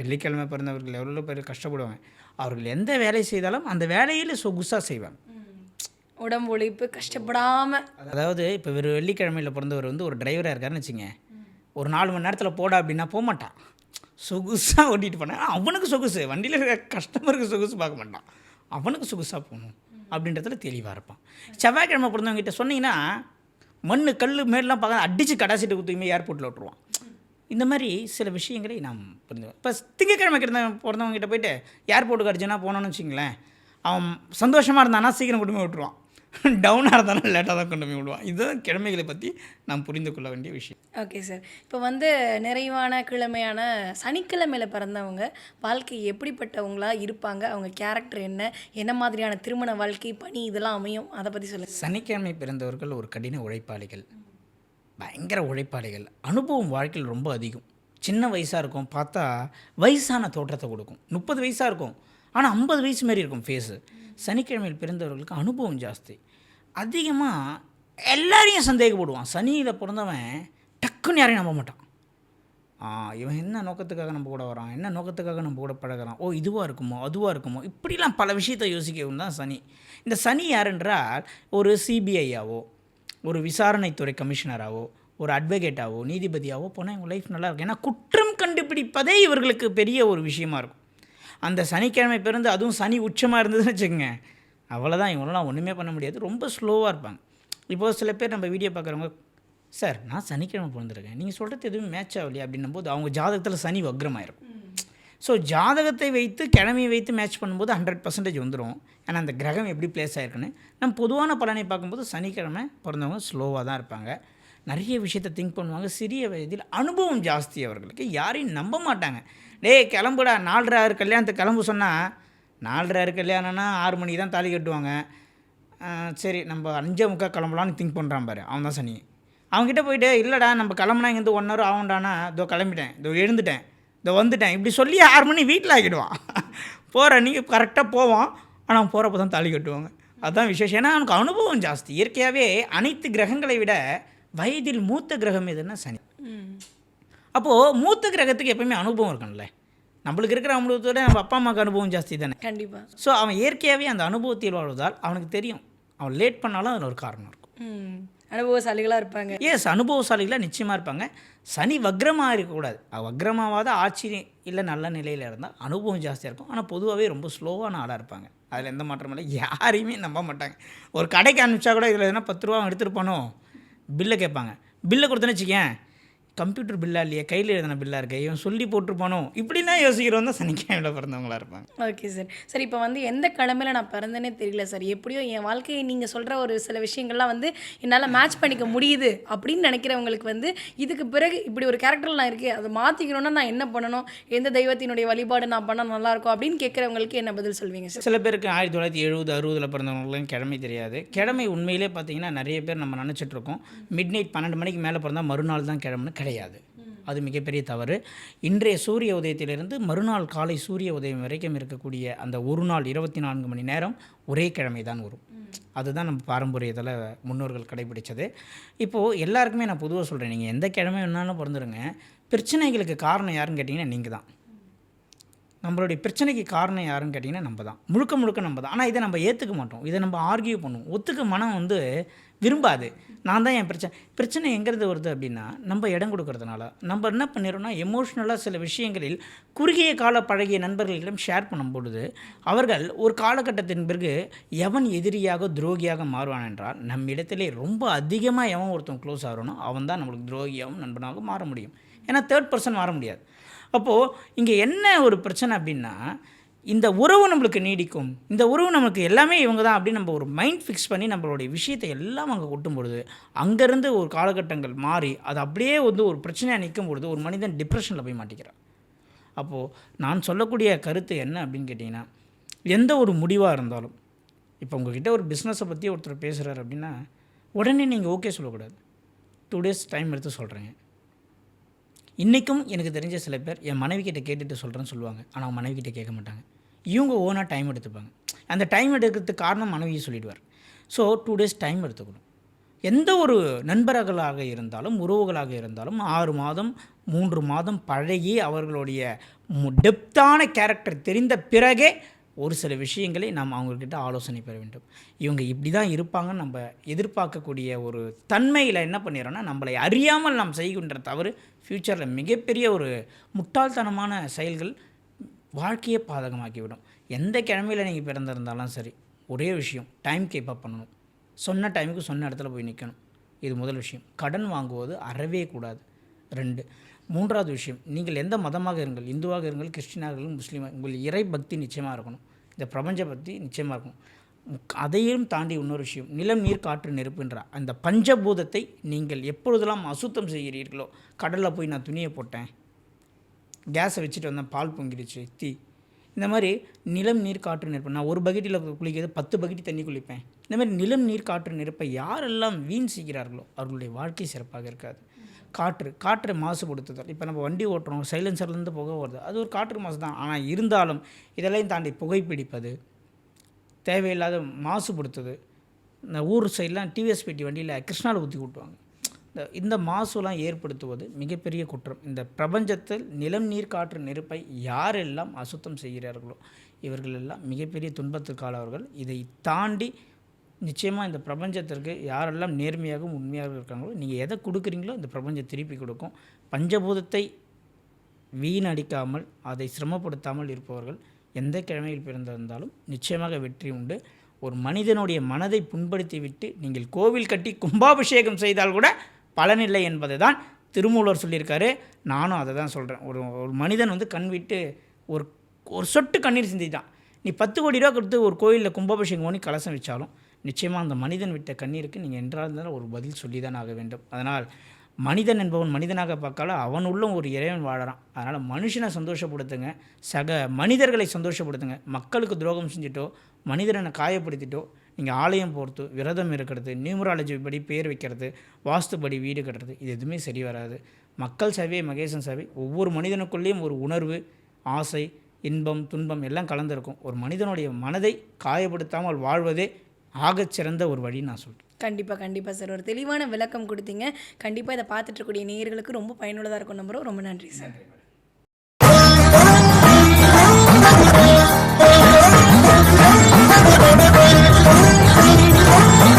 வெள்ளிக்கிழமை பிறந்தவர்கள் எவ்வளோ பேர் கஷ்டப்படுவாங்க. அவர்கள் எந்த வேலை செய்தாலும் அந்த வேலையில் சொகுசாக செய்வாங்க. உடம்பு உழைப்பு கஷ்டப்படாமல் அதாவது இப்போ ஒரு வெள்ளிக்கிழமையில் பிறந்தவர் வந்து ஒரு டிரைவராக இருக்காருன்னு வச்சுங்க ஒரு நாலு மணி நேரத்தில் போட அப்படின்னா போக மாட்டான். சொகுசாக ஓட்டிகிட்டு போனேன் அவனுக்கு சொகுசு. வண்டியில் இருக்க கஸ்டமருக்கு சொகுசு பார்க்க மாட்டான். அவனுக்கு சொகுசாக போகணும் அப்படின்றதுல தெளிவாக இருப்பான். செவ்வாய்க்கிழமை பிறந்தவங்ககிட்ட சொன்னீங்கன்னா மண் கல் மேலாம் பார்க்க அடித்து கடாசிட்டு குத்துமே ஏர்போர்ட்டில் விட்டுருவான். இந்த மாதிரி சில விஷயங்களை நாம் புரிந்து இப்போ திங்கக்கிழமை கிட்ட பிறந்தவங்ககிட்ட போயிட்டு ஏர்போர்ட்டுக்கு அர்ஜென்ட்டாக போனோன்னு வச்சிங்களேன் அவன் சந்தோஷமாக இருந்தானா சீக்கிரம் கொண்டு விட்டுருவான். டவுனாக இருந்தானா லேட்டாக தான் கொண்டு போய் விடுவான். இதுதான் கிழமைகளை பற்றி நாம் புரிந்து கொள்ள வேண்டிய விஷயம். ஓகே சார் இப்போ வந்து நிறைவான கிழமையான சனிக்கிழமையில பிறந்தவங்க வாழ்க்கை எப்படிப்பட்டவங்களா இருப்பாங்க? அவங்க கேரக்டர் என்ன? என்ன மாதிரியான திருமண வாழ்க்கை பணி இதெல்லாம் அமையும்? அதை பற்றி சொல்லுங்கள் சனிக்கிழமை பிறந்தவர்கள் ஒரு கடின உழைப்பாளிகள். பயங்கர உழைப்பாளிகள். அனுபவம் வாழ்க்கையில் ரொம்ப அதிகம். சின்ன வயசாக இருக்கும் பார்த்தா வயசான தோற்றத்தை கொடுக்கும். முப்பது வயசாக இருக்கும். ஆனால் ஐம்பது வயசு மாதிரி இருக்கும் ஃபேஸு சனிக்கிழமையில் பிறந்தவர்களுக்கு அனுபவம் ஜாஸ்தி. அதிகமாக எல்லாரையும் சந்தேகப்படுவான். சனியில் பிறந்தவன் டக்குன்னு யாரையும் நம்ப மாட்டான். இவன் என்ன நோக்கத்துக்காக நம்ம கூட வரான்? என்ன நோக்கத்துக்காக நம்ம கூட பழகுறான்? ஓ இதுவாக இருக்குமோ அதுவாக இருக்குமோ? இப்படிலாம் பல விஷயத்தை யோசிக்கவும் தான் சனி. இந்த சனி யாருன்றால் ஒரு சிபிஐயாவோ ஒரு விசாரணைத்துறை கமிஷனராகவோ ஒரு அட்வொகேட்டாவோ நீதிபதியாவோ போனால் இவங்க லைஃப் நல்லா இருக்கும். ஏன்னா குற்றம் கண்டுபிடிப்பதே இவர்களுக்கு பெரிய ஒரு விஷயமா இருக்கும். அந்த சனிக்கிழமை பிறந்து அதுவும் சனி உச்சமாக இருந்ததுன்னு வச்சுக்கோங்க. அவ்வளோதான் இவங்களாம் ஒன்றுமே பண்ண முடியாது. ரொம்ப ஸ்லோவாக இருப்பாங்க. இப்போது சில பேர் நம்ம வீடியோ பார்க்குறவங்க சார் நான் சனிக்கிழமை பிறந்திருக்கேன். நீங்கள் சொல்கிறது எதுவும் மேட்ச் ஆகலையா? அப்படின்னும் போது அவங்க ஜாதகத்தில் சனி வக்ரமாயிருக்கும் ஸோ ஜாதகத்தை வைத்து கிழமையை வைத்து மேட்ச் பண்ணும்போது ஹண்ட்ரட் பர்சன்டேஜ் வந்துடும் ஏன்னா அந்த கிரகம் எப்படி பிளேஸ் ஆயிருக்குன்னு நம்ம பொதுவான பலனை பார்க்கும்போது சனிக்கிழமை பிறந்தவங்க ஸ்லோவாக தான் இருப்பாங்க. நிறைய விஷயத்தை திங்க் பண்ணுவாங்க. சிறிய வயதில் அனுபவம் ஜாஸ்தி அவர்களுக்கு. யாரையும் நம்ப மாட்டாங்க. டேய் கிளம்புடா நாலரை ஆறு கல்யாணத்துக்கு கிளம்பு சொன்னால் நாலரை ஆறு கல்யாணம்னா ஆறு மணிக்கு தான் தாலி கட்டுவாங்க. சரி நம்ம அஞ்சே முக்கால் கிளம்பலான்னு திங்க் பண்ணுறான் பாரு அவன் தான் சனி. அவங்ககிட்ட போயிட்டு இல்லைடா நம்ம கிளம்புனா இங்கேருந்து ஒன் ஹவர் ஆகும்டானா? இதோ கிளம்பிட்டேன் இதோ எழுந்துட்டேன் இதோ வந்துட்டேன். இப்படி சொல்லி ஆறு மணி வீட்டில் ஆகிடுவான். போகிற நீங்கள் கரெக்டாக போவோம் ஆனால் போகிறப்ப தான் தாலி கட்டுவாங்க. அதுதான் விசேஷம். ஏன்னா அவனுக்கு அனுபவம் ஜாஸ்தி. இயற்கையாகவே அனைத்து கிரகங்களை விட வயதில் மூத்த கிரகம் எதுன்னா சனி. அப்போது மூத்த கிரகத்துக்கு எப்பவுமே அனுபவம் இருக்கும்ல நம்மளுக்கு இருக்கிற அனுபவத்தோட நம்ம அப்பா அம்மாவுக்கு அனுபவம் ஜாஸ்தி தானே. கண்டிப்பாக ஸோ அவன் இயற்கையாகவே அந்த அனுபவத்தில் வாழ்வதால் அவனுக்கு தெரியும். அவன் லேட் பண்ணாலும் அதில் ஒரு காரணம் இருக்கும். அனுபவசாலிகளாக இருப்பாங்க. எஸ் அனுபவசாலிகளாக நிச்சயமாக இருப்பாங்க. சனி வக்ரமாக இருக்கக்கூடாது. வக்ரமாவாத ஆட்சி இல்லை நல்ல நிலையில் இருந்தால் அனுபவம் ஜாஸ்தியாக இருக்கும். ஆனால் பொதுவாகவே ரொம்ப ஸ்லோவான ஆளாக இருப்பாங்க. அதில் எந்த மாற்றமும் இல்லை. யாரையுமே நம்ப மாட்டாங்க. ஒரு கடைக்கு அனுப்பிச்சா கூட இதில் எதனா பத்து ரூபா எடுத்துகிட்டு போனோம். பில்லை கேட்பாங்க. பில்லை கொடுத்தேன்னு வச்சுக்கேன் கம்ப்யூட்டர் பில்லா இல்லையே? கையில் எழுதின பில்லாக இருக்கே. இவன் சொல்லி போட்டிருப்பானோ? இப்படிலாம் யோசிக்கிறவங்க தான் சனிக்கிழமையில் பிறந்தவங்களா இருப்பாங்க. ஓகே சார் சார் இப்போ வந்து எந்த கிழமையில நான் பிறந்தேனே தெரியல சார் எப்படியோ என் வாழ்க்கையை நீங்கள் சொல்கிற ஒரு சில விஷயங்கள்லாம் வந்து என்னால் மேட்ச் பண்ணிக்க முடியுது அப்படின்னு நினைக்கிறவங்களுக்கு வந்து இதுக்கு பிறகு இப்படி ஒரு கேரக்டரில் நான் இருக்கேன் அதை மாற்றிக்கணும்னா நான் என்ன பண்ணணும்? எந்த தெய்வத்தினுடைய வழிபாடு நான் பண்ணால் நல்லாயிருக்கும் அப்படின்னு கேட்குறவங்களுக்கு என்ன பதில் சொல்வீங்க சார் சில பேருக்கு ஆயிரத்தி தொள்ளாயிரத்தி எழுபது அறுபதில் பிறந்தவங்களுக்கும் கிழமை தெரியாது. கிழமை உண்மையிலே பார்த்தீங்கன்னா நிறைய பேர் நம்ம நினச்சிட்டு இருக்கோம். மிட் நைட் பன்னெண்டு மணிக்கு மேலே பிறந்தால் மறுநாள் தான் கிழமைன்னு கிடையாது. அது மிகப்பெரிய தவறு. இன்றைய சூரிய உதயத்திலிருந்து மறுநாள் காலை சூரிய உதயம் வரைக்கும் இருக்கக்கூடிய அந்த ஒரு நாள் இருபத்தி நான்கு மணி நேரம் ஒரே கிழமை தான் வரும். அதுதான் நம்ம பாரம்பரியத்தில் முன்னோர்கள் கடைபிடிச்சது. இப்போது எல்லாருக்குமே நான் பொதுவாக சொல்கிறேன் நீங்கள் எந்த கிழமை வேணாலும் பிறந்துருங்க. பிரச்சனைகளுக்கு காரணம் யாருன்னு கேட்டிங்கன்னா நீங்கள் தான். நம்மளுடைய பிரச்சனைக்கு காரணம் யாருன்னு கேட்டிங்கன்னா நம்ம தான். முழுக்க முழுக்க நம்ம தான். ஆனால் இதை நம்ம ஏற்றுக்க மாட்டோம். இதை நம்ம ஆர்கியூ பண்ணுவோம். ஒத்துக்க மனம் வந்து விரும்பாது. நான் தான் என் பிரச்சனை பிரச்சனை எங்கிறது வருது அப்படின்னா நம்ம இடம் கொடுக்கறதுனால. நம்ம என்ன பண்ணிடுறோம்னா எமோஷ்னலாக சில விஷயங்களில் குறுகிய கால பழகிய நண்பர்களிடம் ஷேர் பண்ணும்பொழுது அவர்கள் ஒரு காலகட்டத்தின் பிறகு எவன் எதிரியாக துரோகியாக மாறுவான் என்றால் நம்மிடத்திலே ரொம்ப அதிகமாக எவன் ஒருத்தன் க்ளோஸ் ஆகிறனோ அவன் தான் நம்மளுக்கு துரோகியாகவும் நண்பனாகவும் மாற முடியும். ஏன்னா தேர்ட் பர்சன் மாற முடியாது. அப்போது இங்கே என்ன ஒரு பிரச்சனை அப்படின்னா இந்த உறவு நம்மளுக்கு நீடிக்கும். இந்த உறவு நமக்கு எல்லாமே இவங்க தான் அப்படின்னு நம்ம ஒரு மைண்ட் ஃபிக்ஸ் பண்ணி நம்மளுடைய விஷயத்தை எல்லாம் அங்கே கொட்டும் பொழுது அங்கேருந்து ஒரு காலகட்டங்கள் மாறி அது அப்படியே வந்து ஒரு பிரச்சனையாக நிற்கும் பொழுது ஒரு மனிதன் டிப்ரெஷனில் போய் மாட்டிக்கிறான். அப்போது நான் சொல்லக்கூடிய கருத்து என்ன அப்படின்னு கேட்டிங்கன்னா எந்த ஒரு முடிவாக இருந்தாலும் இப்போ உங்ககிட்ட ஒரு பிஸ்னஸை பற்றி ஒருத்தர் பேசுகிறார் அப்படின்னா உடனே நீங்கள் ஓகே சொல்லக்கூடாது. டூ டேஸ் டைம் எடுத்து சொல்கிறேங்க இன்றைக்கும் எனக்கு தெரிஞ்ச சில பேர் என் மனைவி கிட்டே கேட்டுட்டு சொல்கிறேன்னு சொல்லுவாங்க. ஆனால் அவங்க மனைவி கிட்டே கேட்க மாட்டாங்க. இவங்க ஓனாக டைம் எடுத்துப்பாங்க. அந்த டைம் எடுக்கிறதுக்கு காரணம் மனைவியை சொல்லிடுவார். ஸோ டூ டேஸ் டைம் எடுத்துக்கணும். எந்த ஒரு நண்பர்களாக இருந்தாலும் உறவுகளாக இருந்தாலும் ஆறு மாதம் மூன்று மாதம் பழகி அவர்களுடைய டெப்த்தான கேரக்டர் தெரிந்த பிறகே ஒரு சில விஷயங்களை நாம் அவங்கக்கிட்ட ஆலோசனை பெற வேண்டும். இவங்க இப்படி தான் இருப்பாங்கன்னு நம்ம எதிர்பார்க்கக்கூடிய ஒரு தன்மையில் என்ன பண்ணிடுறோன்னா நம்மளை அறியாமல் நாம் செய்கின்ற தவறு ஃப்யூச்சரில் மிகப்பெரிய ஒரு முட்டாள்தனமான செயல்கள் வாழ்க்கையை பாதகமாக்கிவிடும். எந்த கிழமையில் நீங்கள் பிறந்திருந்தாலும் சரி ஒரே விஷயம் டைம் கீப்பப் பண்ணணும். சொன்ன டைமுக்கு சொன்ன இடத்துல போய் நிற்கணும் இது முதல் விஷயம். கடன் வாங்குவது அறவே கூடாது. ரெண்டு. மூன்றாவது விஷயம் நீங்கள் எந்த மதமாக இருங்கள் இந்துவாக இருங்கள் கிறிஸ்டினாக இருங்கள் முஸ்லீமாக உங்கள் இறை பக்தி நிச்சயமாக இருக்கணும். இந்த பிரபஞ்ச பக்தி நிச்சயமாக இருக்கணும். அதையும் தாண்டி இன்னொரு விஷயம் நிலம் நீர் காற்று நெருப்புன்ற அந்த பஞ்சபூதத்தை நீங்கள் எப்பொழுதெல்லாம் அசுத்தம் செய்கிறீர்களோ கடலில் போய் நான் துணியை போட்டேன் கேஸை வச்சுட்டு வந்தேன் பால் பொங்கிடுச்சு தீ இந்த மாதிரி நிலம் நீர் காற்று நெருப்பு. நான் ஒரு பக்கெட்டில் குளிக்கிறது பத்து பக்கெட்டி தண்ணி குளிப்பேன். இந்த மாதிரி நிலம் நீர் காற்று நெருப்பை யாரெல்லாம் வீண் செய்கிறார்களோ அவர்களுடைய வாழ்க்கை சிறப்பாக இருக்காது. காற்று காற்றை மாசுபடுத்துதல் இப்போ நம்ம வண்டி ஓட்டுறோம் சைலன்சர்லேருந்து புகை வருது. அது ஒரு காற்று மாசு தான். ஆனால் இருந்தாலும் இதெல்லாம் தாண்டி புகைப்பிடிப்பது தேவையில்லாத மாசுபடுத்துது இந்த ஊர் சைட்லாம் டிவிஎஸ் பெட்டி வண்டியில் கிருஷ்ணாவில் ஊற்றி கூட்டுவாங்க. இந்த இந்த மாசுலாம் ஏற்படுத்துவது மிகப்பெரிய குற்றம். இந்த பிரபஞ்சத்தில் நிலம் நீர் காற்று நெருப்பை யாரெல்லாம் அசுத்தம் செய்கிறார்களோ இவர்கள் எல்லாம் மிகப்பெரிய துன்பத்திற்காளவர்கள் இதை தாண்டி நிச்சயமாக இந்த பிரபஞ்சத்திற்கு யாரெல்லாம் நேர்மையாகவும் உண்மையாகவும் இருக்காங்களோ நீங்கள் எதை கொடுக்குறீங்களோ இந்த பிரபஞ்சம் திருப்பி கொடுக்கும். பஞ்சபூதத்தை வீணடிக்காமல் அதை சிரமப்படுத்தாமல் இருப்பவர்கள் எந்த கிழமையில் பிறந்திருந்தாலும் நிச்சயமாக வெற்றி உண்டு. ஒரு மனிதனுடைய மனதை புண்படுத்தி விட்டு நீங்கள் கோவில் கட்டி கும்பாபிஷேகம் செய்தால் கூட பலனில்லை என்பதை தான் திருமூலர் சொல்லியிருக்காரு. நானும் அதை தான் சொல்கிறேன் ஒரு ஒரு மனிதன் வந்து கண் விட்டு ஒரு ஒரு சொட்டு கண்ணீர் சிந்திட்டான் நீ பத்து கோடி ரூபா கொடுத்து ஒரு கோயிலில் கும்பாபிஷேகம் பண்ணி கலசம் வச்சாலும் நிச்சயமாக அந்த மனிதன் விட்ட கண்ணீருக்கு நீங்கள் என்றால் ஒரு பதில் சொல்லி தான் ஆக வேண்டும். அதனால் மனிதன் என்பவன் மனிதனாக பார்க்கால அவனுள்ளும் ஒரு இறைவன் வாழறான். அதனால் மனுஷனை சந்தோஷப்படுத்துங்க. சக மனிதர்களை சந்தோஷப்படுத்துங்க. மக்களுக்கு துரோகம் செஞ்சுட்டோ மனிதனை காயப்படுத்திட்டோ நீங்கள் ஆலயம் போகிறது விரதம் இருக்கிறது நியூமராலஜி படி பேர் வைக்கிறது வாஸ்துபடி வீடு கட்டுறது இது எதுவுமே சரி வராது. மக்கள் சேவை மகேசன் சேவை ஒவ்வொரு மனிதனுக்குள்ளேயும் ஒரு உணர்வு ஆசை இன்பம் துன்பம் எல்லாம் கலந்துருக்கும். ஒரு மனிதனுடைய மனதை காயப்படுத்தாமல் வாழ்வதே ஆகச்சிறந்த ஒரு வழின்னு நான் சொல்கிறேன் கண்டிப்பாக கண்டிப்பாக சார். ஒரு தெளிவான விளக்கம் கொடுத்தீங்க. கண்டிப்பாக இதை பார்த்துட்ருக்கக்கூடிய நேயர்களுக்கு ரொம்ப பயனுள்ளதாக இருக்கும் நம்புகிறோம் ரொம்ப நன்றி சார். நன்றி. Oh,